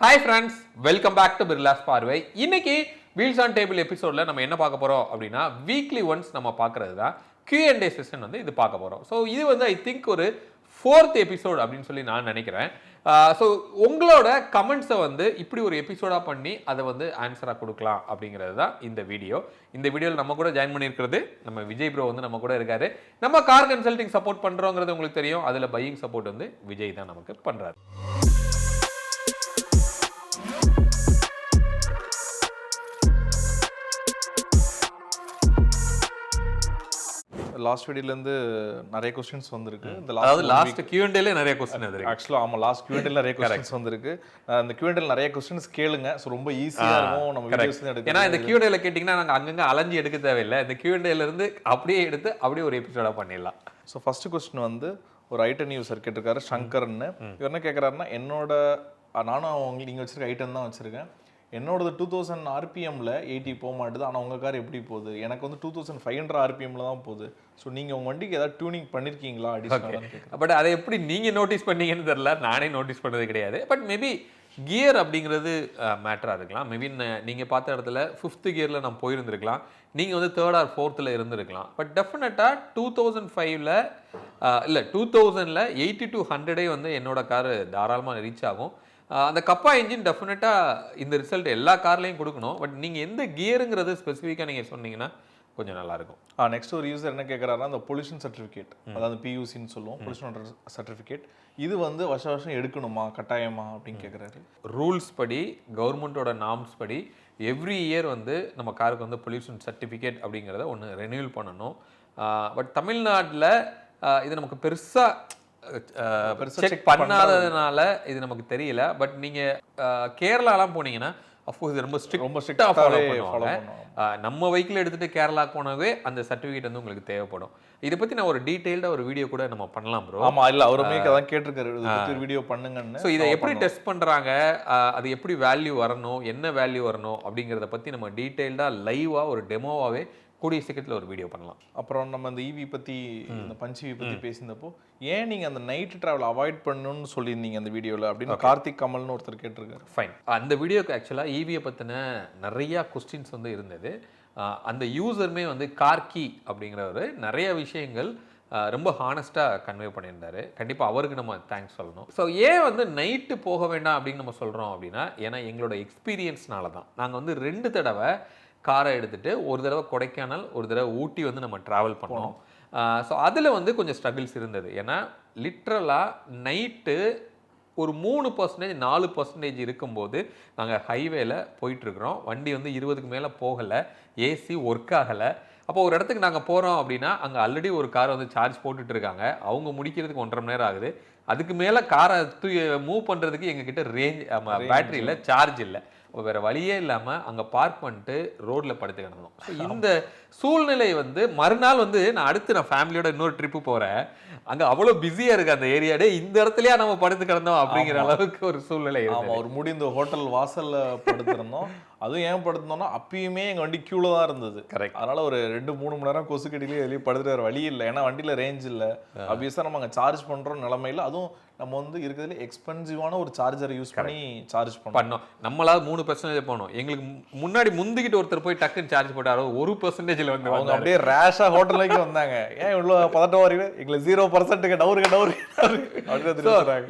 Hi friends welcome back to Birla's பார்வை இன்னைக்கு wheels on table எபிசோடில் நம்ம என்ன பார்க்க போகிறோம் அப்படின்னா வீக்லி ஒன்ஸ் நம்ம பார்க்கறது தான். கியூஎன்டே செஷன் வந்து இது பார்க்க போகிறோம் ஸோ இது வந்து ஐ திங்க் ஒரு ஃபோர்த் எபிசோட் அப்படின்னு சொல்லி நான் நினைக்கிறேன். ஸோ உங்களோட கமெண்ட்ஸை வந்து இப்படி ஒரு எபிசோடாக பண்ணி அதை வந்து ஆன்சராக கொடுக்கலாம் அப்படிங்கிறது தான் இந்த வீடியோ இந்த வீடியோவில் நம்ம கூட ஜாயின் பண்ணியிருக்கிறது நம்ம விஜய் ப்ரோ வந்து நம்ம கூட இருக்காரு. நம்ம கார் கன்சல்டிங் சப்போர்ட் பண்ணுறோங்கிறது உங்களுக்கு தெரியும். அதில் பையிங் சப்போர்ட் வந்து விஜய் தான் நமக்கு பண்ணுறாரு லாஸ்ட் வீடியோலேருந்து நிறைய கொஸ்டின்ஸ் வந்திருக்கு. இந்த அதாவது லாஸ்ட் Q&A-ல நிறைய கொஸ்டின் அது ஆக்சுவலாக ஆமாம் லாஸ்ட் கியூஎன்டில் நிறைய கொஸ்டின்ஸ் வந்திருக்கு. அஹ் இந்த கியூஎன்டில் நிறைய கொஸ்டின்ஸ் கேளுங்க. ஸோ ரொம்ப ஈஸியாக இருக்கும். நம்ம வீடியோஸ் எடுக்க ஏன்னா இந்த Q&A-ல கேட்டிங்கன்னா நாங்கள் அங்கங்க அலைஞ்சு எடுக்க தேவையில்லை. இந்த இருந்து அப்படியே எடுத்து அப்படியே ஒரு எபிசோடாக பண்ணிடலாம். ஸோ ஃபர்ஸ்ட் கொஸ்டின் வந்து ஒரு ஐட்டன் யூசர் கேட்டிருக்காரு சங்கர்னு. இவர் என்ன கேட்குறாருன்னா என்னோட நானும் அவங்க நீங்கள் வச்சிருக்க ஐட்டம் தான் வச்சிருக்கேன். என்னோடது டூ தௌசண்ட் ஆர்பிஎம்ல எயிட்டி போக மாட்டுது. ஆனால் உங்கள் கார் எப்படி போகுது? எனக்கு வந்து டூ தௌசண்ட் ஃபைவ் ஹண்ட்ரட் ஆர்பிஎம்ல தான் போகுது. ஸோ நீங்கள் உங்கள் வண்டிக்கு ஏதாவது டியூனிங் பண்ணியிருக்கீங்களா அடிஷனலாக பட் அதை எப்படி நீங்கள் நோட்டீஸ் பண்ணீங்கன்னு தெரியல. நானே நோட்டீஸ் பண்ணது கிடையாது. பட் மேபி கியர் அப்படிங்கிறது மேட்டராக இருக்கலாம். மேபி நீங்கள் பார்த்த இடத்துல ஃபிஃப்த்து கியரில் நான் போயிருந்திருக்கலாம். நீங்கள் வந்து தேர்ட் ஆர் ஃபோர்த்தில் இருந்திருக்கலாம். பட் டெஃபினட்டாக டூ தௌசண்ட் ஃபைவ்ல இல்லை டூ தௌசண்டில் எயிட்டி டு ஹண்ட்ரடே வந்து என்னோட காரு தாராளமாக ரீச் ஆகும். அந்த கப்பா இன்ஜின் டெஃபினட்டாக இந்த ரிசல்ட் எல்லா கார்லேயும் கொடுக்கணும். பட் நீங்கள் எந்த கியருங்கிறது ஸ்பெசிஃபிக்காக நீங்கள் சொன்னீங்கன்னா கொஞ்சம் நல்லாயிருக்கும். ஆ நெக்ஸ்ட் ஒரு யூசர் என்ன கேட்குறாருன்னா அந்த பொல்யூஷன் சர்டிஃபிகேட் அதாவது பியூசின்னு சொல்லுவோம் பொல்யூஷன் சர்டிஃபிகேட் இது வந்து வருஷ வருஷம் எடுக்கணுமா கட்டாயமா அப்படின்னு கேட்குறாரு. ரூல்ஸ் படி கவர்மெண்ட்டோட நார்ம்ஸ் படி எவ்ரி இயர் வந்து நம்ம காருக்கு வந்து பொல்யூஷன் சர்டிஃபிகேட் அப்படிங்கிறத ஒன்று ரெனியூல் பண்ணணும். பட் தமிழ்நாட்டில் இது நமக்கு பெருசாக பெருசா செக் பண்ணாததுனால இது நமக்கு தெரியல. பட் நீங்கள் கேரளாலாம் போனீங்கன்னா அஃப்கோர்ஸ் ரொம்ப ஸ்ட்ரிக்ட் ரொம்ப ஸ்ட்ரிக்டாக ஃபாலோ பண்ணுவாங்க. நம்ம வெஹிக்கிள் எடுத்துட்டு கேரளா போனவே அந்த சர்டிஃபிகேட் வந்து உங்களுக்கு தேவைப்படும். இதை பற்றி நான் ஒரு டீட்டெயில்டாக ஒரு வீடியோ கூட நம்ம பண்ணலாம் ப்ரோ ஆமா இல்ல அவருமே அதான் கேட்டிருக்காரு. வீடியோ பண்ணுங்கன்னு ஸோ இதை எப்படி. டெஸ்ட் பண்ணுறாங்க அது எப்படி வேல்யூ வரணும்? என்ன வேல்யூ வரணும்? அப்படிங்கிறத பற்றி நம்ம டீட்டெயில்டாக லைவாக ஒரு டெமோவாகவே கூடிய சீக்கிரத்தில் ஒரு வீடியோ பண்ணலாம். அப்புறம் நம்ம இந்த ஈவி பத்தி இந்த பஞ்ச் ஈவி பத்தி பேசியிருந்தப்போ ஏன் நீங்க அந்த நைட் டிராவல் அவாய்ட் பண்ணணும்னு சொல்லியிருந்தீங்க அந்த வீடியோல அப்படின்னு கார்த்திக் கமல்னு ஒருத்தர் கேட்டிருக்காரு. ஃபைன் அந்த வீடியோக்கு ஆக்சுவலாக ஈவியை பற்றின நிறையா கொஸ்டின்ஸ் வந்து இருந்தது. அந்த யூசருமே வந்து கார்கி அப்படிங்கிறவர் நிறைய விஷயங்கள் ரொம்ப ஹானஸ்ட்டாக கன்வே பண்ணியிருந்தாரு. கண்டிப்பாக அவருக்கு நம்ம தேங்க்ஸ் சொல்லணும். ஸோ ஏன் வந்து நைட்டு போக வேண்டாம் அப்படின்னு நம்ம சொல்கிறோம் அப்படின்னா ஏன்னா எங்களோட எக்ஸ்பீரியன்ஸ்னால தான் நாங்கள் வந்து ரெண்டு தடவை காரை எடுத்துட்டு ஒரு தடவை கொடைக்கானல் ஒரு தடவை ஊட்டி வந்து நம்ம ட்ராவல் பண்ணோம். ஸோ அதில் வந்து கொஞ்சம் ஸ்ட்ரகிள்ஸ் இருந்தது. ஏன்னா லிட்ரலாக நைட்டு ஒரு மூணு பர்சன்டேஜ் நாலு பர்சன்டேஜ் இருக்கும்போது நாங்கள் ஹைவேல போயிட்டுருக்குறோம். வண்டி வந்து இருபதுக்கு மேலே போகலை. ஏசி ஒர்க் ஆகலை. அப்போ ஒரு இடத்துக்கு நாங்கள் போகிறோம் அப்படின்னா அங்கே ஆல்ரெடி ஒரு கார் வந்து சார்ஜ் போட்டுட்டு இருக்காங்க அவங்க முடிக்கிறதுக்கு ஒன்றரை மணி நேரம் ஆகுது. அதுக்கு மேலே காரை தூ மூவ் பண்ணுறதுக்கு எங்ககிட்ட ரேஞ்ச் பேட்டரியில் சார்ஜ் இல்லை. வேறு வழியே இல்லாமல் அங்கே பார்க் பண்ணிட்டு ரோட்டில் படுத்து கிடந்தோம். ஸோ இந்த சூழ்நிலை வந்து மறுநாள் வந்து நான் அடுத்து நான் ஃபேமிலியோட இன்னொரு ட்ரிப்பு போகிறேன் அங்கே அவ்வளோ பிஸியாக இருக்குது அந்த ஏரியாடே இந்த இடத்துலயா நம்ம படுத்து கிடந்தோம் அப்படிங்கிற அளவுக்கு ஒரு சூழ்நிலை ஆமா இருந்தது ஒரு முடிந்த ஹோட்டல் வாசல்ல படுத்திருந்தோம். அதுவும் ஏன் படுத்திருந்தோம்னா அப்பயுமே எங்க வண்டி கியூல தான் இருந்தது. கரெக்ட் அதனால ஒரு ரெண்டு மூணு மணி நேரம் கொசு கடியிலே வெளியே படுத்துட்டு வேற வழி இல்லை. ஏன்னா வண்டியில ரேஞ்ச் இல்லை. ஆப்வியஸாக நம்ம அங்கே சார்ஜ் பண்றோம் நிலமையில அதுவும் நம்ம வந்து இருக்கிறதுல எக்ஸ்பென்சிவான ஒரு சார்ஜரை யூஸ் பண்ணி சார்ஜ் பண்ணோம். நம்மளால மூணு பர்சன்டேஜ் போனோம். எங்களுக்கு முன்னாடி முந்திக்கிட்டு ஒருத்தர் போய் டக்குன்னு சார்ஜ் போட்டாரோ ஒரு பர்சன்டேஜில் வந்து அவங்க. அப்படியே ரேஷா ஹோட்டல் வரைக்கும் வந்தாங்க. ஏன் இவ்வளவு பதட்டம் வரீங்க? எங்களுக்கு ஜீரோ பர்சன்ட்டுக்கு டவுருக்கு டவுரு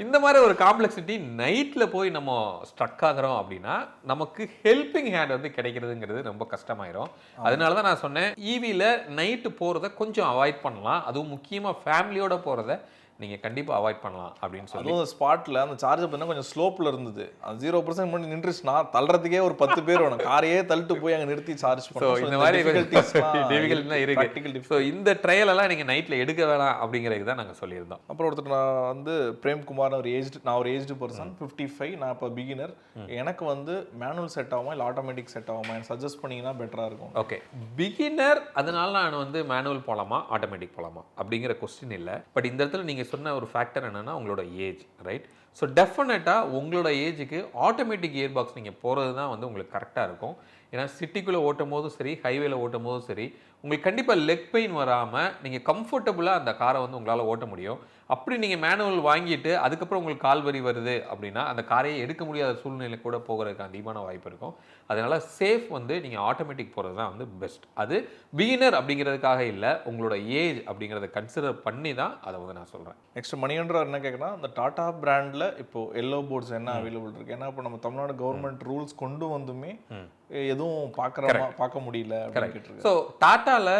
இந்த மாதிரி ஒரு காம்ப்ளெக்சிட்டி நைட்ல போய் நம்ம ஸ்ட்ரக் ஆகுறோம் அப்படின்னா நமக்கு ஹெல்பிங் ஹேண்ட் வந்து கிடைக்கிறதுங்கிறது ரொம்ப கஷ்டமாயிரும். அதனால தான் நான் சொன்னேன் ஈவியில் நைட்டு போகிறத கொஞ்சம் அவாய்ட் பண்ணலாம். அதுவும் முக்கியமாக ஃபேமிலியோட போகிறத நீங்கள் கண்டிப்பாக அவாய்ட் பண்ணலாம் அப்படின்னு சொல்லி. அதுவும் ஸ்பாட்ல அந்த சார்ஜ் பார்த்தீங்கன்னா கொஞ்சம் ஸ்லோப்ல இருந்தது. அது ஜீரோ பர்சன்ட் முன்னாடி நின்றுச்சுன்னா தள்ளுறதுக்கே ஒரு பத்து பேர் வேணும். காரையே தள்ளிட்டு போய் அங்க நிறுத்தி சார்ஜ் ஸோ பண்ணோம் இந்த மாதிரி டிஃபிகல்ட்லாம் இருக்கு. ஸோ இந்த ட்ரையல் எல்லாம் நீங்கள் நைட்டில் எடுக்க வேணாம் அப்படிங்கிறது தான் நாங்கள் சொல்லியிருந்தோம். அப்புறம் ஒருத்தர் நான் வந்து பிரேம்குமார் ஒரு ஏஜ்டு நான் ஒரு ஏஜ்டு பர்சன் ஃபிஃப்டி ஃபைவ் நான் இப்போ பிகினர் எனக்கு வந்து மேனுவல் செட் ஆகுமா இல்லை ஆட்டோமேட்டிக் செட் ஆகுமா? எனக்கு சஜஸ்ட் பண்ணீங்கன்னா பெட்டராக இருக்கும். ஓகே பிகினர் அதனால நான் வந்து மேனுவல் போகலாமா ஆட்டோமேட்டிக் போகலாமா அப்படிங்கிற கொஸ்டின் இல்லை. பட் இந்த இடத்துல நீங்கள் சொன்ன ஒரு ஃபேக்டர் என்னென்னா உங்களோட ஏஜ் ரைட் ஸோ டெஃபினட்டாக உங்களோட ஏஜுக்கு ஆட்டோமேட்டிக் இயர் பாக்ஸ் நீங்கள் போகிறது தான் வந்து உங்களுக்கு கரெக்டாக இருக்கும். ஏன்னா சிட்டிக்குள்ளே ஓட்டும் போதும் சரி ஹைவேல ஓட்டும் போதும் சரி உங்களுக்கு கண்டிப்பாக லெக் பெயின் வராமல் நீங்கள் கம்ஃபர்டபுளாக அந்த காரை வந்து உங்களால் ஓட்ட முடியும். அப்படி நீங்கள் மேனுவல் வாங்கிட்டு அதுக்கப்புறம் உங்களுக்கு கால் வரி வருது அப்படின்னா அந்த காரையை எடுக்க முடியாத சூழ்நிலை கூட போகிறதுக்கு அதிகமான வாய்ப்பு இருக்கும். அதனால சேஃப் வந்து நீங்கள் ஆட்டோமேட்டிக் போகிறது தான் வந்து பெஸ்ட் அது பிகினர் அப்படிங்கிறதுக்காக இல்லை உங்களோட ஏஜ் அப்படிங்கிறத கன்சிடர் பண்ணி தான் அதை வந்து நான் சொல்கிறேன் நெக்ஸ்ட் மணிகண்டர் என்ன கேட்குறா இந்த டாடா பிராண்டில் இப்போ எல்லோ போர்ட்ஸ் என்ன அவைலபிள் இருக்கு? ஏன்னா இப்போ நம்ம தமிழ்நாடு கவர்மெண்ட் ரூல்ஸ் கொண்டு வந்துமே எதுவும் பார்க்குற பார்க்க முடியல கேட்டிருக்கு ஸோ டாட்டாவில்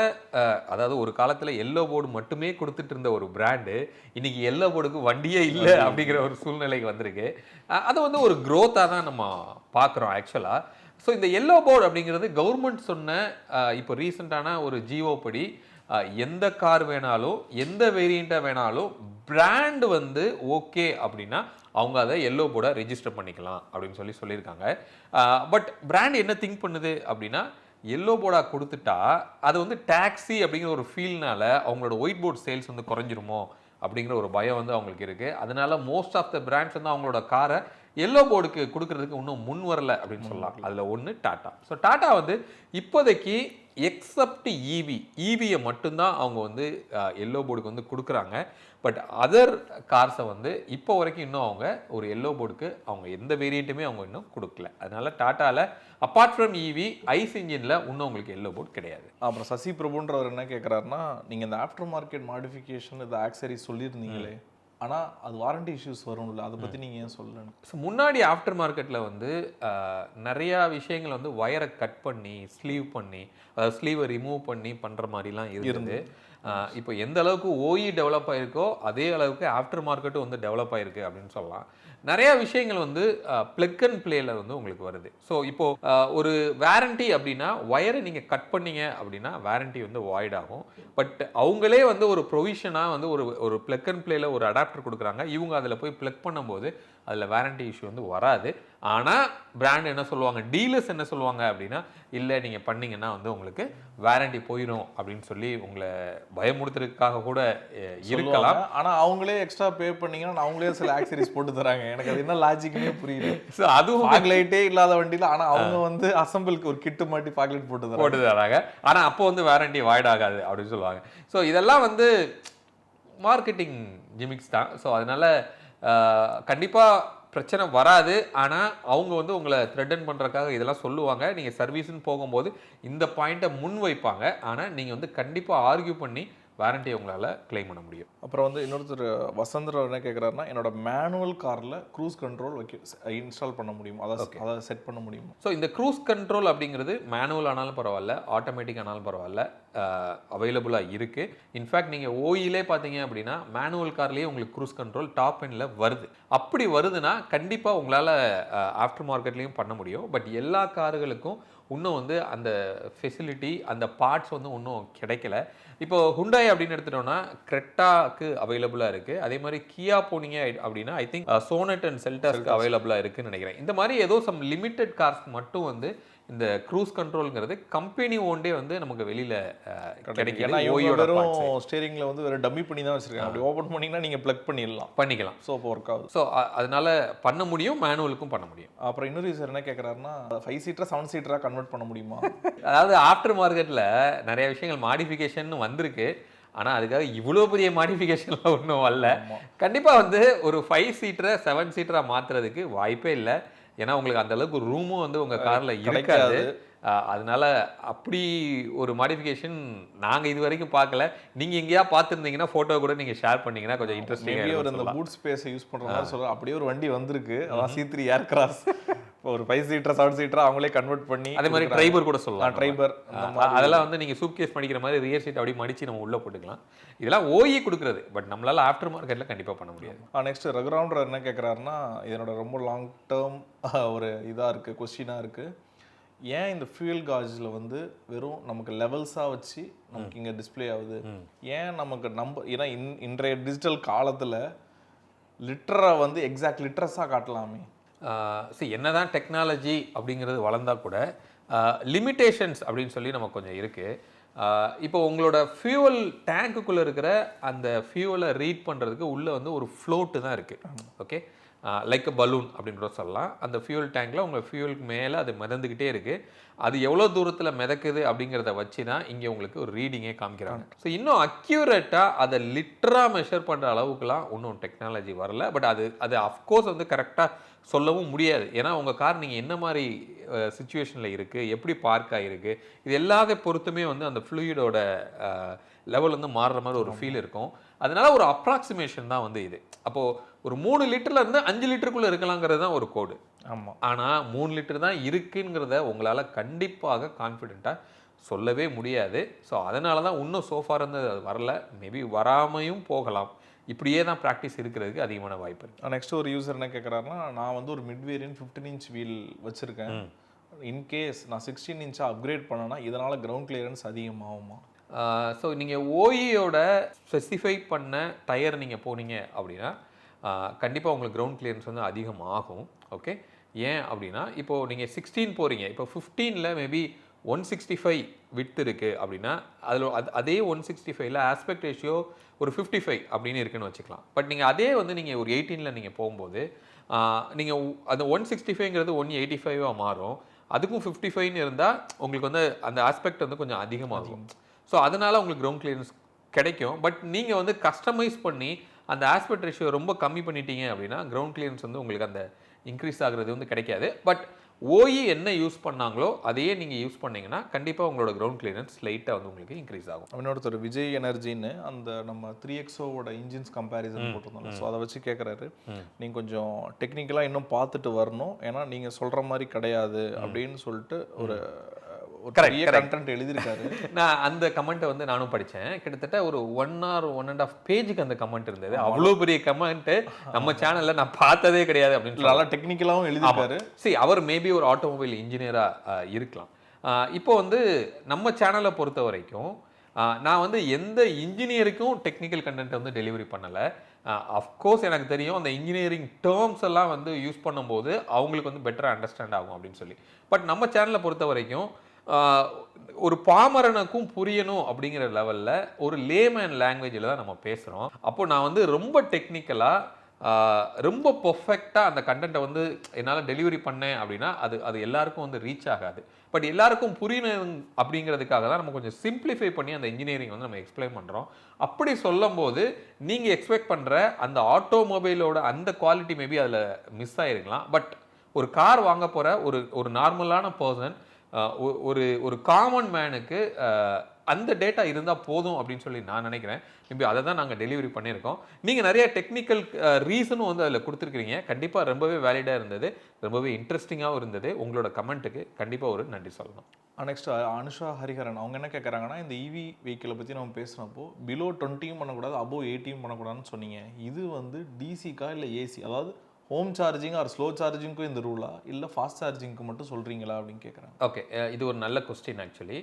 அதாவது ஒரு காலத்தில் எல்லோ போர்டு மட்டுமே கொடுத்துட்டு இருந்த ஒரு பிராண்டு இன்னைக்கு எல்லோ போர்டுக்கு வண்டியே இல்லை அப்படிங்கிற ஒரு சூழ்நிலைக்கு வந்திருக்கு. அது வந்து ஒரு growth-ஆ தான் நம்ம பார்க்குறோம் ஆக்சுவலாக ஸோ இந்த எல்லோ போர்டு அப்படிங்கிறது கவர்மெண்ட் சொன்ன இப்போ ரீசெண்டான ஒரு ஜிஓ படி எந்த கார் வேணாலும் எந்த வேரியண்ட்டாக வேணாலும் பிராண்ட் வந்து ஓகே அப்படின்னா அவங்க அதை எல்லோ போர்டை ரெஜிஸ்டர் பண்ணிக்கலாம் அப்படின்னு சொல்லி சொல்லியிருக்காங்க. பட் பிராண்ட் என்ன திங்க் பண்ணுது அப்படின்னா எல்லோ போர்டாக கொடுத்துட்டா அது வந்து டாக்ஸி அப்படிங்கிற ஒரு ஃபீல்னால அவங்களோட ஒயிட் போர்ட் சேல்ஸ் வந்து குறைஞ்சிருமோ அப்படிங்கிற ஒரு பயம் வந்து அவங்களுக்கு இருக்குது அதனால மோஸ்ட் ஆஃப் த பிராண்ட்ஸ் வந்து அவங்களோட காரை எல்லோ போர்டுக்கு கொடுக்கறதுக்கு இன்னும் முன் வரல அப்படின்னு சொல்லலாம். அதில் ஒன்று டாட்டா ஸோ டாட்டா வந்து இப்போதைக்கு எக்ஸப்ட் ஈவி ஈவியை மட்டும்தான் அவங்க வந்து எல்லோ போர்டுக்கு வந்து கொடுக்குறாங்க. பட் அதர் கார்ஸை வந்து இப்போ வரைக்கும் இன்னும் அவங்க ஒரு எல்லோ போர்டுக்கு அவங்க எந்த வேரியண்ட்டுமே அவங்க இன்னும் கொடுக்கல. அதனால டாட்டாவில் அப்பார்ட் ஃப்ரம் ஈவி ஐஸ் இன்ஜினில் இன்னும் உங்களுக்கு எல்லோ போர்டு கிடையாது. அப்புறம் சசி பிரபுன்றவர் என்ன கேட்குறாருன்னா நீங்கள் இந்த ஆஃப்டர் மார்க்கெட் மாடிஃபிகேஷன் இந்த ஆக்சரி சொல்லியிருந்தீங்களே. ஆனால் அது வாரண்டி இஷ்யூஸ் வரும்ல அதை பற்றி நீங்கள் ஏன் சொல்லலன்னு ஸோ முன்னாடி ஆஃப்டர் மார்க்கெட்டில் வந்து நிறையா விஷயங்கள் வந்து ஒயரை கட் பண்ணி ஸ்லீவ் பண்ணி ஸ்லீவை ரிமூவ் பண்ணி பண்ணுற மாதிரிலாம் இருந்தது. ஆஹ், இப்போ எந்த அளவுக்கு ஓஇ டெவலப் ஆயிருக்கோ அதே அளவுக்கு ஆஃப்டர் மார்க்கெட்டும் வந்து டெவலப் ஆயிருக்கு அப்படின்னு சொல்லலாம். நிறைய விஷயங்கள் வந்து பிளக் அண்ட் பிளேல வந்து உங்களுக்கு வருது. ஸோ இப்போ ஒரு வாரண்டி அப்படின்னா ஒயரை நீங்கள் கட் பண்ணீங்க அப்படின்னா வாரண்டி வந்து வாய்ட் ஆகும். பட் அவங்களே வந்து ஒரு ப்ரொவிஷனாக வந்து ஒரு ஒரு பிளக் அண்ட் பிளேல ஒரு அடாப்டர் கொடுக்குறாங்க. இவங்க அதில் போய் பிளக் பண்ணும்போது அதில் வாரண்டி இஷ்யூ வந்து வராது. ஆனால் பிராண்ட் என்ன சொல்லுவாங்க? டீலர்ஸ் என்ன சொல்லுவாங்க அப்படின்னா இல்லை நீங்கள் பண்ணீங்கன்னா வந்து உங்களுக்கு வாரண்டி போயிடும் அப்படின்னு சொல்லி உங்களை பயமுறுத்துறதுக்காக கூட இருக்கலாம். சொல்லுவாங்க. ஆனா அவங்களே எக்ஸ்ட்ரா பே பண்ணீங்கன்னா அவங்களே சில ஆக்சரிஸ் போட்டு தராங்க. எனக்கு அது என்ன லாஜிக்னே புரியல. ஸோ அதுவும் ஃபாக் லைட்டே இல்லாத வண்டியில ஆனா அவங்க வந்து அசம்பிளுக்கு ஒரு கிட்டு மாட்டி ஃபாக் லைட் போட்டு போட்டு தராங்க. ஆனால் அப்போ வந்து வாரண்டி வாய்ட் ஆகாது அப்படின்னு சொல்லுவாங்க. ஸோ இதெல்லாம் வந்து மார்க்கெட்டிங் ஜிமிக்ஸ் தான். ஸோ அதனால கண்டிப்பாக பிரச்சனை வராது. ஆனால் அவங்க வந்து உங்களை த்ரெட்டன் பண்ணுறக்காக இதெல்லாம் சொல்லுவாங்க. நீங்கள் சர்வீஸுன்னு போகும்போது இந்த பாயிண்ட்டை முன் வைப்பாங்க ஆனால் நீங்கள் வந்து கண்டிப்பாக ஆர்கியூ பண்ணி வாரண்டி உங்களால் க்ளைம் பண்ண முடியும். அப்புறம் வந்து இன்னொருத்தர் வசந்தர் என்ன கேட்குறாருன்னா என்னோட மேனுவல் கார்ல க்ரூஸ் கண்ட்ரோல் வைக்க இன்ஸ்டால் பண்ண முடியும். அதை அதை செட் பண்ண முடியுமா. ஸோ இந்த க்ரூஸ் கண்ட்ரோல் அப்படிங்கிறது மேனுவல் ஆனாலும் பரவாயில்ல ஆட்டோமேட்டிக் ஆனாலும் பரவாயில்ல அவைலபிளாக இருக்குது இன்ஃபேக்ட் நீங்கள் ஓயிலே பார்த்தீங்க அப்படின்னா மேனுவல் கார்லேயே உங்களுக்கு க்ரூஸ் கண்ட்ரோல் டாப் எண்டில் வருது. அப்படி வருதுன்னா கண்டிப்பாக உங்களால் ஆஃப்டர் மார்க்கெட்லேயும் பண்ண முடியும். பட் எல்லா கார்களுக்கும் இன்னும் வந்து அந்த ஃபெசிலிட்டி அந்த பார்ட்ஸ் வந்து இன்னும் கிடைக்கல. இப்போ ஹுண்டாய் அப்படின்னு எடுத்துட்டோம்னா கிரெட்டாக்கு அவைலபிளாக இருக்குது அதே மாதிரி கியா போனீங்க அப்படின்னா ஐ திங்க் சோனட் அண்ட் செல்டாஸ்க்கு அவைலபிளாக இருக்குன்னு நினைக்கிறேன். இந்த மாதிரி ஏதோ சம் லிமிட்டெட் கார்ஸ் மட்டும் வந்து இந்த க்ரூஸ் கண்ட்ரோல்ங்கிறது கம்பெனி ஓண்டே வந்து நமக்கு வெளியில அஹ், ஏன்னா. வெறும் ஸ்டேரிங்ல வந்து வெறும் டம்மி பண்ணி தான் வச்சிருக்காங்க. அப்படி ஓபன் பண்ணீங்கன்னா நீங்க ப்ளக் பண்ணிடலாம். பண்ணிக்கலாம். ஸோ அப்போ ஒர்க் ஆகுது. ஸோ அதனால பண்ண முடியும் மேனுவலுக்கும் பண்ண முடியும். அப்புறம் இன்னொரு யூசர் என்ன கேட்குறாருன்னா ஃபைவ் சீட்டரா செவன் சீட்டரா கன்வெர்ட் பண்ண முடியுமா? அதாவது ஆஃப்டர் மார்க்கெட்டில் நிறைய விஷயங்கள் மாடிஃபிகேஷன் வந்திருக்கு. ஆனால் அதுக்காக இவ்வளோ பெரிய மாடிஃபிகேஷன்லாம் ஒன்றும் வரல கண்டிப்பாக வந்து ஒரு ஃபைவ் சீட்டரை செவன் சீட்டராக மாற்றுறதுக்கு வாய்ப்பே இல்லை. ஏன்னா உங்களுக்கு அந்த அளவுக்கு ரூமும் வந்து உங்கள் காரில் இருக்காது. அதனால அப்படி ஒரு மாடிஃபிகேஷன் நாங்கள் இது வரைக்கும் பார்க்கல. நீங்கள் எங்கேயா பார்த்துருந்தீங்கன்னா ஃபோட்டோ கூட நீங்கள் ஷேர் பண்ணீங்கன்னா கொஞ்சம் இன்ட்ரெஸ்டிங்காக அவர் இந்த பூட் ஸ்பேஸை யூஸ் பண்ற மாதிரி அப்படியே ஒரு வண்டி வந்திருக்கு. அதான் சி த்ரீ ஏர் கிராஸ் ஒரு ஃபைவ் சீட்டர் செவன் சீட்டரா அவங்களே கன்வெர்ட் பண்ணி அதே மாதிரி ட்ரைவர் கூட சொல்லலாம் ட்ரைபர் அதெல்லாம் வந்து நீங்க சூட் கேஸ் படிக்கிற மாதிரி ரியர் சீட் அப்படியே மடிச்சு நம்ம உள்ள போட்டுக்கலாம். இதெல்லாம் ஓஇ கொடுக்குறது. பட் நம்மளால ஆஃப்டர் மார்க்கெட்ல கண்டிப்பா பண்ண முடியாது. நெக்ஸ்ட் ரகுராம்ன்ற என்ன கேட்குறாருன்னா இதனோட ரொம்ப லாங் டேர்ம் ஒரு இதா இருக்கு கொஸ்டினா இருக்கு. ஏன் இந்த ஃபியூல் காஜில் வந்து வெறும் நமக்கு லெவல்ஸாக வச்சு நமக்கு இங்கே டிஸ்ப்ளே ஆகுது? ஏன் நமக்கு நம்ப ஏன்னா இன் இன்றைய டிஜிட்டல் காலத்தில் லிட்டரை வந்து எக்ஸாக்ட் லிட்டரஸாக காட்டலாமே. சி என்னதான் டெக்னாலஜி அப்படிங்கிறது வளர்ந்தா கூட லிமிட்டேஷன்ஸ் அப்படின்னு சொல்லி நமக்கு கொஞ்சம் இருக்கு. ஆஹ் இப்போ உங்களோட ஃபியூவல் டேங்க்குள்ளே இருக்கிற அந்த ஃபியூவலை ரீட் பண்ணுறதுக்கு உள்ளே வந்து ஒரு ஃப்ளோட்டு தான் இருக்குது ஓகே லைக் அ பலூன் அப்படின்ற சொல்லலாம். அந்த ஃபியூல் டேங்க்கில் உங்கள் ஃபியூலுக்கு மேலே அது மிதந்துக்கிட்டே இருக்குது அது எவ்வளோ தூரத்தில் மிதக்குது அப்படிங்கிறத வச்சு தான் இங்கே உங்களுக்கு ஒரு ரீடிங்கே காமிக்கிறாங்க. ஸோ இன்னும் அக்யூரேட்டாக அதை லிட்டராக மெஷர் பண்ணுற அளவுக்குலாம் இன்னும் டெக்னாலஜி வரல. பட் அது அது அஃப்கோர்ஸ் வந்து கரெக்டாக சொல்லவும் முடியாது. ஏன்னா உங்கள் கார் நீங்கள் என்ன மாதிரி சுச்சுவேஷனில் இருக்குது எப்படி பார்க் ஆகிருக்கு இது எல்லாத்தை பொறுத்துமே வந்து அந்த ஃப்ளூயிடோட லெவல் வந்து மாறுற மாதிரி ஒரு ஃபீல் இருக்கும். அதனால ஒரு அப்ராக்சிமேஷன் தான் வந்து இது. அப்போது ஒரு மூணு லிட்டர்ல இருந்து அஞ்சு லிட்டருக்குள்ளே இருக்கலாங்கிறது தான் ஒரு கோடு ஆமாம் ஆனால் மூணு லிட்டர் தான் இருக்குங்கிறத உங்களால் கண்டிப்பாக கான்ஃபிடென்ட்டாக சொல்லவே முடியாது. ஸோ அதனால தான் இன்னும் சோஃபா இருந்து அது வரல. மேபி வராமையும் போகலாம். இப்படியே தான் ப்ராக்டிஸ் இருக்கிறதுக்கு அதிகமான வாய்ப்பு இருக்குது நெக்ஸ்ட் ஒரு யூசர் என்ன கேட்குறாருன்னா நான் வந்து ஒரு மிட் ஃபிஃப்டீன் இன்ச் வீல் வச்சுருக்கேன். இன்கேஸ் நான் சிக்ஸ்டீன் இன்ச்சாக அப்கிரேட் பண்ணேன்னா இதனால் கிரவுண்ட் கிளியரன்ஸ் அதிகமாகுமா? ஸோ நீங்கள் ஓஇயோட ஸ்பெசிஃபை பண்ண டயர் நீங்கள் போனீங்க அப்படின்னா கண்டிப்பாக உங்களுக்கு கிரவுண்ட் கிளியரன்ஸ் வந்து அதிகமாகும். ஓகே ஏன் அப்படின்னா இப்போது நீங்கள் சிக்ஸ்டீன் போகிறீங்க இப்போ ஃபிஃப்டீனில் maybe one sixty five width இருக்குது அப்படின்னா அதில் அது அதே ஒன் சிக்ஸ்டி ஃபைவ்ல ஆஸ்பெக்ட் ரேஷியோ ஒரு ஃபிஃப்டி ஃபைவ் அப்படின்னு இருக்குன்னு வச்சுக்கலாம். பட் நீங்கள் அதே வந்து நீங்கள் ஒரு எயிட்டீனில் நீங்கள் போகும்போது நீங்கள் அந்த ஒன் சிக்ஸ்டி ஃபைவ்ங்கிறது ஒன் எயிட்டி ஃபைவாக மாறும். அதுக்கும் ஃபிஃப்டி ஃபைவ்னு இருந்தால் உங்களுக்கு வந்து அந்த ஆஸ்பெக்ட் வந்து கொஞ்சம் அதிகமாகும். ஸோ அதனால உங்களுக்கு கிரவுண்ட் கிளியரன்ஸ் கிடைக்கும். பட் நீங்கள் வந்து கஸ்டமைஸ் பண்ணி அந்த ஆஸ்பெக்ட் ரேஷியோ ரொம்ப கம்மி பண்ணிட்டீங்க அப்படின்னா கிரவுண்ட் கிளியரன்ஸ் வந்து உங்களுக்கு அந்த இன்க்ரீஸ் ஆகுறது வந்து கிடைக்காது. பட் ஓஇ என்ன யூஸ் பண்ணாங்களோ அதையே நீங்கள் யூஸ் பண்ணீங்கன்னா கண்டிப்பாக உங்களோட கிரவுண்ட் கிளியரன்ஸ் லைட்டாக வந்து உங்களுக்கு இன்க்ரீஸ் ஆகும். இன்னொருத்தர் விஜய் எனர்ஜின்னு அந்த நம்ம த்ரீ எக்ஸோவோட இன்ஜின்ஸ் கம்பேரிசன் போட்டிருந்தோம்ல. ஸோ அதை வச்சு கேட்குறாரு நீங்கள் கொஞ்சம் டெக்னிக்கலாக இன்னும் பார்த்துட்டு வரணும். ஏன்னா நீங்கள் சொல்கிற மாதிரி கிடையாது அப்படின்னு சொல்லிட்டு ஒரு கண்டென்ட் எழுதியிருக்காரு. நான் அந்த கமெண்ட்டை வந்து நானும் படித்தேன் கிட்டத்தட்ட ஒரு one or one and half பேஜுக்கு அந்த கமெண்ட் இருந்தது. அவ்வளோ பெரிய கமெண்ட்டு நம்ம சேனலில் நான் பார்த்ததே கிடையாது அப்படின்னு. நல்லா டெக்னிக்கலாகவும் எழுதியிருக்காரு. சரி அவர் மேபி ஒரு ஆட்டோமொபைல் இன்ஜினியராக இருக்கலாம். இப்போ வந்து நம்ம சேனலை பொறுத்த வரைக்கும் நான் வந்து எந்த இன்ஜினியருக்கும் டெக்னிக்கல் கண்டென்ட் வந்து டெலிவரி பண்ணலை. அஃப்கோர்ஸ் எனக்கு தெரியும் அந்த இன்ஜினியரிங் டேர்ம்ஸ் எல்லாம் வந்து யூஸ் பண்ணும்போது அவங்களுக்கு வந்து பெட்டராக அண்டர்ஸ்டாண்ட் ஆகும் அப்படின்னு சொல்லி. பட் நம்ம சேனலை பொறுத்த வரைக்கும் ஒரு பாமரனுக்கும் புரியணும் அப்படிங்கிற லெவலில் ஒரு லேமேன் லாங்குவேஜில் தான் நம்ம பேசுகிறோம் அப்போது நான் வந்து ரொம்ப டெக்னிக்கலாக ரொம்ப பர்ஃபெக்டாக அந்த கண்டென்ட்டை வந்து என்னால் டெலிவரி பண்ணேன் அப்படின்னா அது அது எல்லாருக்கும் வந்து ரீச் ஆகாது. பட் எல்லாருக்கும் புரியணும் அப்படிங்கிறதுக்காக தான் நம்ம கொஞ்சம் சிம்பிளிஃபை பண்ணி அந்த இன்ஜினியரிங் வந்து நம்ம எக்ஸ்பிளைன் பண்ணுறோம் அப்படி சொல்லும்போது நீங்கள் எக்ஸ்பெக்ட் பண்ணுற அந்த ஆட்டோமொபைலோட அந்த குவாலிட்டி மேபி அதில் மிஸ் ஆகிருக்கலாம் பட் ஒரு கார் வாங்க போகிற ஒரு ஒரு நார்மலான பர்சன் ஒரு ஒரு காமன் மேனுக்கு அந்த டேட்டா இருந்தால் போதும் அப்படின்னு சொல்லி நான் நினைக்கிறேன். மேபி அதை தான் நாங்கள் டெலிவரி பண்ணியிருக்கோம். நீங்கள் நிறைய டெக்னிக்கல் ரீசனும் வந்து அதில் கொடுத்துருக்கீங்க கண்டிப்பாக ரொம்பவே வேலிடாக இருந்தது. ரொம்பவே இன்ட்ரெஸ்டிங்காகவும் இருந்தது. உங்களோட கமெண்ட்டுக்கு கண்டிப்பாக ஒரு நன்றி சொல்லணும். நெக்ஸ்ட் அனுஷா ஹரிஹரன் அவங்க என்ன கேட்குறாங்கன்னா இந்த இவி வெஹிக்கிளை பற்றி நம்ம பேசுனப்போ பிலோ டுவெண்ட்டியும் பண்ணக்கூடாது அபோவ் எயிட்டியும் பண்ணக்கூடாதுன்னு சொன்னீங்க. இது வந்து டிசிக்கா இல்லை ஏசி அதாவது ஹோம் சார்ஜிங் ஆர் ஸ்லோ சார்ஜிங்க்கும் இந்த ரூலா இல்லை ஃபாஸ்ட் சார்ஜிங்க்கு மட்டும் சொல்கிறீங்களா அப்படின்னு கேட்குறாங்க ஓகே இது ஒரு நல்ல கொஸ்டின் ஆக்சுவலி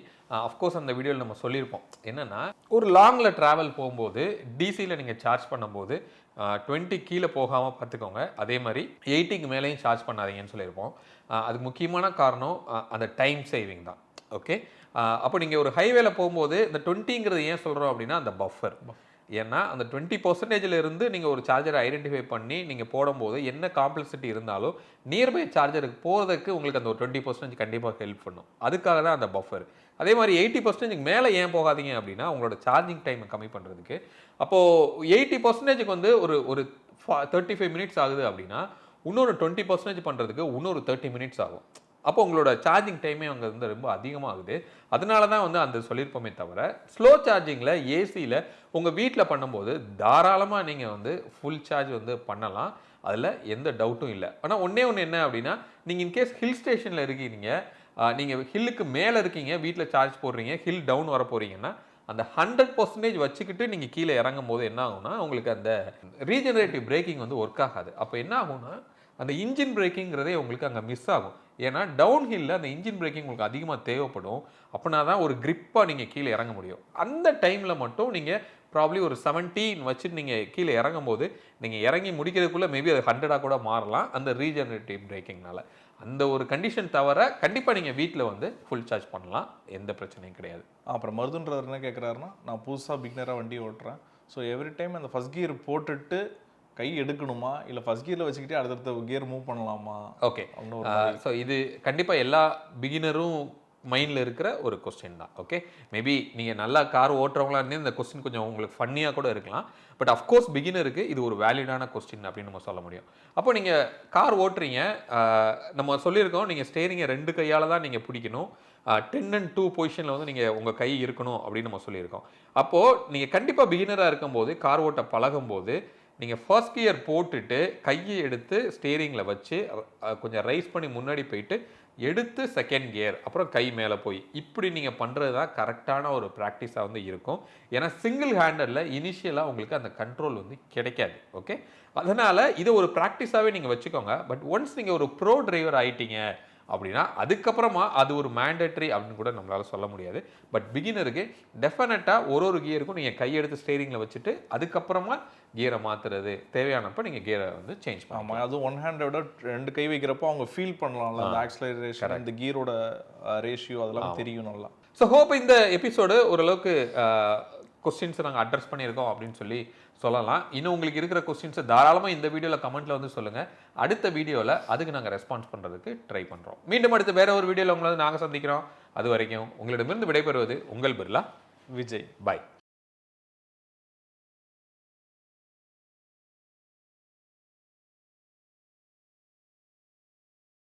அஃப்கோர்ஸ் அந்த வீடியோவில் நம்ம சொல்லியிருப்போம். என்னன்னா ஒரு லாங்கில் ட்ராவல் போகும்போது டிசியில் நீங்கள் சார்ஜ் பண்ணும்போது டுவெண்ட்டி கீழே போகாமல் பார்த்துக்கோங்க. அதே மாதிரி எயிட்டிக்கு மேலேயும் சார்ஜ் பண்ணாதீங்கன்னு சொல்லியிருப்போம். அதுக்கு முக்கியமான காரணம் அந்த டைம் சேவிங் தான். ஓகே அப்போ நீங்கள் ஒரு ஹைவேல போகும்போது இந்த டுவெண்ட்டிங்கிறது ஏன் சொல்கிறோம் அப்படின்னா அந்த பஃபர் ஏன்னா அந்த டுவெண்ட்டி பர்சன்டேஜில் இருந்து நீங்கள் ஒரு சார்ஜரை ஐடென்டிஃபை பண்ணி நீங்கள் போடும்போது என்ன காம்ப்ளெக்சிட்டி இருந்தாலும் நியர்பை சார்ஜருக்கு போகிறதுக்கு உங்களுக்கு அந்த ஒரு டுவெண்ட்டி பர்சன்டேஜ் கண்டிப்பாக ஹெல்ப் பண்ணும். அதுக்காக தான் அந்த பஃபர் அதே மாதிரி எயிட்டி பர்சன்டேஜுக்கு மேலே ஏன் போகாதீங்க அப்படின்னா உங்களோட சார்ஜிங் டைமை கம்மி பண்ணுறதுக்கு அப்போது எயிட்டி பர்சன்டேஜுக்கு வந்து ஒரு ஒரு தேர்ட்டி ஃபைவ் மினிட்ஸ் ஆகுது அப்படின்னா இன்னொரு டுவெண்ட்டி பர்சன்டேஜ் பண்ணுறதுக்கு இன்னொரு தேர்ட்டி மினிட்ஸ் ஆகும். அப்போ உங்களோட சார்ஜிங் டைமே அங்கே வந்து ரொம்ப அதிகமாகுது. அதனால தான் வந்து அந்த சொல்லியிருப்போமே தவிர ஸ்லோ சார்ஜிங்கில் ஏசியில் உங்கள் வீட்டில் பண்ணும்போது தாராளமாக நீங்கள் வந்து ஃபுல் சார்ஜ் வந்து பண்ணலாம். அதில் எந்த டவுட்டும் இல்லை. ஆனால் ஒன்றே ஒன்று என்ன அப்படின்னா நீங்கள் இன்கேஸ் ஹில் ஸ்டேஷனில் இருக்கீங்க நீங்கள் ஹில்லுக்கு மேலே இருக்கீங்க வீட்டில் சார்ஜ் போடுறீங்க ஹில் டவுன் வர போகிறீங்கன்னா அந்த ஹண்ட்ரட் பர்சன்டேஜ் வச்சுக்கிட்டு நீங்கள் கீழே இறங்கும் போது என்ன ஆகும்னா உங்களுக்கு அந்த ரீஜெனரேட்டிவ் பிரேக்கிங் வந்து ஒர்க் ஆகாது. அப்போ என்ன ஆகும்னா அந்த இன்ஜின் பிரேக்கிங்கிறதே உங்களுக்கு அங்கே மிஸ் ஆகும். ஏன்னா டவுன் ஹில்ல அந்த இன்ஜின் பிரேக்கிங் உங்களுக்கு அதிகமாக தேவைப்படும். அப்படின்னா தான் ஒரு கிரிப்பாக நீங்கள் கீழே இறங்க முடியும். அந்த டைமில் மட்டும் நீங்கள் ப்ராப்ளி ஒரு செவன்டீன் வச்சுட்டு நீங்கள் கீழே இறங்கும் போது நீங்கள் இறங்கி முடிக்கிறதுக்குள்ளே மேபி அது ஹண்ட்ரடாக கூட மாறலாம் அந்த ரீஜெனரேட்டிவ் பிரேக்கிங்னால அந்த ஒரு கண்டிஷன் தவிர கண்டிப்பாக நீங்கள் வீட்டில் வந்து ஃபுல் சார்ஜ் பண்ணலாம். எந்த பிரச்சனையும் கிடையாது. அப்புறம் மருதுன்றவர் என்ன கேட்குறாருன்னா நான் புதுசாக பிக்னராக வண்டி ஓட்டுறேன். ஸோ எவ்ரி டைம் அந்த ஃபஸ்ட் கியர் போட்டுட்டு கை எடுக்கணுமா? இல்லை ஃபர்ஸ்ட் கியரில் வச்சுக்கிட்டே அடுத்தடுத்த கியர் மூவ் பண்ணலாமா? ஓகே ஸோ இது கண்டிப்பாக எல்லா பிகினரும் மைண்டில் இருக்கிற ஒரு கொஸ்டின் தான். ஓகே மேபி நீங்கள் நல்லா கார் ஓட்டுறவங்களா இருந்து இந்த கொஸ்டின் கொஞ்சம் உங்களுக்கு ஃபன்னியாக கூட இருக்கலாம். பட் அஃப்கோர்ஸ் பிகினருக்கு இது ஒரு வேலிடான கொஸ்டின் அப்படின்னு நம்ம சொல்ல முடியும். அப்போ நீங்கள் கார் ஓட்டுறீங்க நம்ம சொல்லியிருக்கோம் நீங்கள் ஸ்டேரிங்கை ரெண்டு கையால் தான் நீங்கள் பிடிக்கணும். டென் அண்ட் டூ பொசிஷனில் வந்து நீங்கள் உங்கள் கை இருக்கணும் அப்படின்னு நம்ம சொல்லியிருக்கோம். அப்போது நீங்கள் கண்டிப்பாக பிகினராக இருக்கும்போது கார் ஓட்ட பழகும்போது நீங்கள் ஃபர்ஸ்ட் கியர் போட்டுட்டு கையை எடுத்து ஸ்டேரிங்கில் வச்சு கொஞ்சம் ரைஸ் பண்ணி முன்னாடி போயிட்டு எடுத்து செகண்ட் கியர் அப்புறம் கை மேலே போய். இப்படி நீங்கள் பண்ணுறது தான் கரெக்டான ஒரு ப்ராக்டிஸாக வந்து இருக்கும். ஏன்னா சிங்கிள் ஹேண்டலில் இனிஷியலாக உங்களுக்கு அந்த கண்ட்ரோல் வந்து கிடைக்காது ஓகே அதனால் இதை ஒரு ப்ராக்டிஸாகவே நீங்கள் வச்சுக்கோங்க. பட் ஒன்ஸ் நீங்கள் ஒரு ப்ரோ டிரைவர் ஆகிட்டீங்க அப்படின்னா அதுக்கப்புறமா அது ஒரு மேண்டேட்ரி அப்படின்னு கூட நம்மளால சொல்ல முடியாது. பட் பிகினருக்கு டெஃபினட்டாக ஒரு ஒரு கியருக்கும் நீங்கள் கையெடுத்து ஸ்டேரிங்கில் வச்சுட்டு அதுக்கப்புறமா கியரை மாற்றுறது தேவையானப்போ நீங்கள் கியரை வந்து சேஞ்ச் பண்ணலாம் ஆமா அதுவும் ஒன் ஹேண்டை விட ரெண்டு கை வைக்கிறப்போ அவங்க ஃபீல் பண்ணலாம்ல. அந்த ஆக்சலரேஷன் இந்த கியரோட ரேஷியோ அதெல்லாம் தெரியும் நல்லா. ஸோ ஹோப் இந்த எபிசோடு ஓரளவுக்கு கொஸ்டின்ஸை நாங்கள் அட்ரஸ் பண்ணியிருக்கோம் அப்படின்னு சொல்லி சொல்லலாம். இன்னும் உங்களுக்கு இருக்கிற கொஸ்டின்ஸை தாராளமாக இந்த வீடியோவில் கமெண்ட்டில் வந்து சொல்லுங்கள் அடுத்த வீடியோவில் அதுக்கு நாங்கள் ரெஸ்பான்ஸ் பண்ணுறதுக்கு ட்ரை பண்ணுறோம் மீண்டும் அடுத்து வேற ஒரு வீடியோவில் உங்களை வந்து நாங்கள் சந்திக்கிறோம். அது வரைக்கும் உங்களிடமிருந்து விடைபெறுவது உங்கள் பிர்லா. விஜய். பாய்